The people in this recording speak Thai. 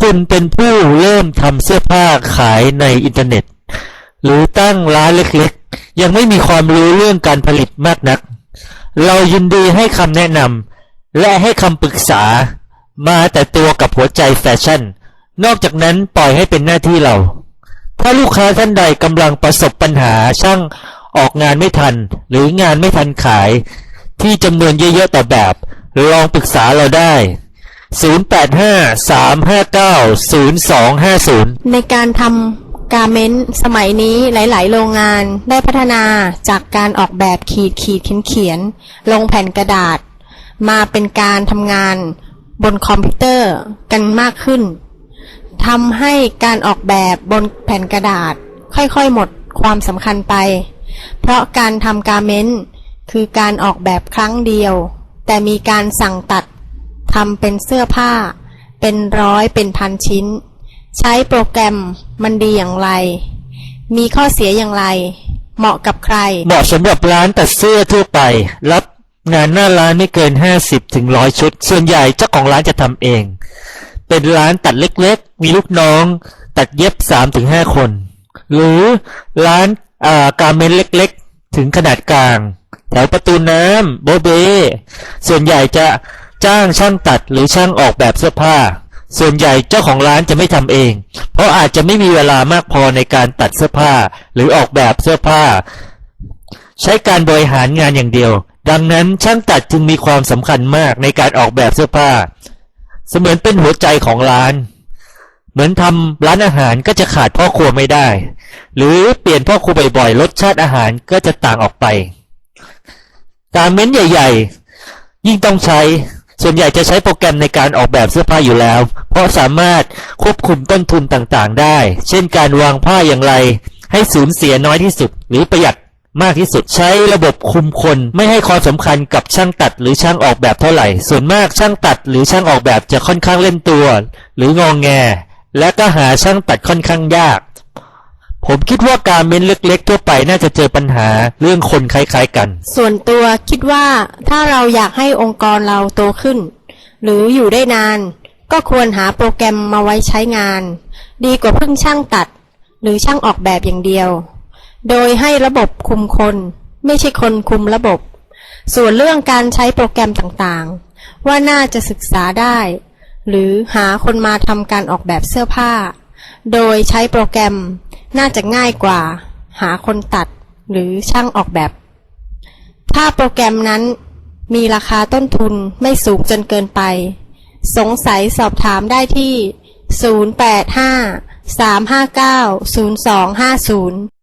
คุณเป็นผู้เริ่มทำเสื้อผ้าขายในอินเทอร์เน็ต หรือตั้งร้านเล็กๆ ยังไม่มีความรู้เรื่องการผลิตมากนัก เรายินดีให้คำแนะนำและให้คำปรึกษามาแต่ตัวกับหัวใจแฟชั่น นอกจากนั้นปล่อยให้เป็นหน้าที่เรา ถ้าลูกค้าท่านใดกำลังประสบปัญหาช่างออกงานไม่ทัน หรืองานไม่ทันขาย ที่จำนวนเยอะๆแต่แบบ ลองปรึกษาเราได้ 0853590250 ในการทำการเมนต์สมัยนี้หลาย ๆ โรงงานได้พัฒนาจากการออกแบบขีดขีดเขียนเขียน ลงแผ่นกระดาษ มาเป็นการทำงานบนคอมพิวเตอร์กันมากขึ้นทำให้การออกแบบบนแผ่นกระดาษ ค่อยๆ หมดความสำคัญไป เพราะการทำการเมนต์คือการออกแบบครั้งเดียว แต่มีการสั่งตัด ทำเป็นเสื้อผ้า เป็นร้อยเป็นพันชิ้น ใช้โปรแกรมมันดีอย่างไร มีข้อเสียอย่างไร เหมาะกับใคร เหมาะสำหรับร้านตัดเสื้อทั่วไป รับงานหน้าร้านไม่เกิน 50ถึง100ชุด ส่วนใหญ่เจ้าของร้านจะทำเอง เป็นร้านตัดเล็กๆ มีลูกน้อง ตัดเย็บ3-5ถึงคน หรือร้านอ่าการเมนเล็กๆ ถึงขนาดกลาง แถวประตูน้ำโบเบ ส่วนใหญ่จะ จ้างช่างตัดหรือช่างออกแบบเสื้อผ้า ส่วนใหญ่เจ้าของร้านจะไม่ทำเอง เพราะอาจจะไม่มีเวลามากพอในการตัดเสื้อผ้า หรือออกแบบเสื้อผ้า ใช้การบริหารงานอย่างเดียว ดังนั้นช่างตัดจึงมีความสำคัญมากในการออกแบบเสื้อผ้า เสมือนเป็นหัวใจของร้าน เหมือนทำร้านอาหารก็จะขาดพ่อครัวไม่ได้ หรือเปลี่ยนพ่อครัวบ่อยๆรสชาติอาหารก็จะต่างออกไปการเม้นใหญ่ ๆ ยิ่งต้องใช้ ส่วนใหญ่จะใช้โปรแกรมในการออกแบบเสื้อผ้าอยู่แล้ว เพราะสามารถควบคุมต้นทุนต่างๆ ได้ เช่นการวางผ้าอย่างไร ให้สูญเสียน้อยที่สุด หรือประหยัดมากที่สุดใช้ระบบคุมคนไม่ให้ความสำคัญกับช่างตัดหรือช่างออกแบบเท่าไหร่ ส่วนมากช่างตัดหรือช่างออกแบบจะค่อนข้างเล่นตัว หรืององแง และก็หาช่างตัดค่อนข้างยาก ผมคิดว่าการเม้นเล็กๆทั่วไปน่าจะเจอปัญหาเรื่องคนคล้ายๆกัน ส่วนตัวคิดว่าถ้าเราอยากให้องค์กรเราโตขึ้น หรืออยู่ได้นาน ก็ควรหาโปรแกรมมาไว้ใช้งาน ดีกว่าเพิ่งช่างตัด หรือช่างออกแบบอย่างเดียว โดยให้ระบบคุมคน ไม่ใช่คนคุมระบบ ส่วนเรื่องการใช้โปรแกรมต่างๆ ว่าน่าจะศึกษาได้ หรือหาคนมาทำการออกแบบเสื้อผ้า โดยใช้โปรแกรม น่าจะง่ายกว่า หาคนตัดหรือช่างออกแบบ ถ้าโปรแกรมนั้นมีราคาต้นทุนไม่สูงจนเกินไป สงสัยสอบถามได้ที่ 085 359 0250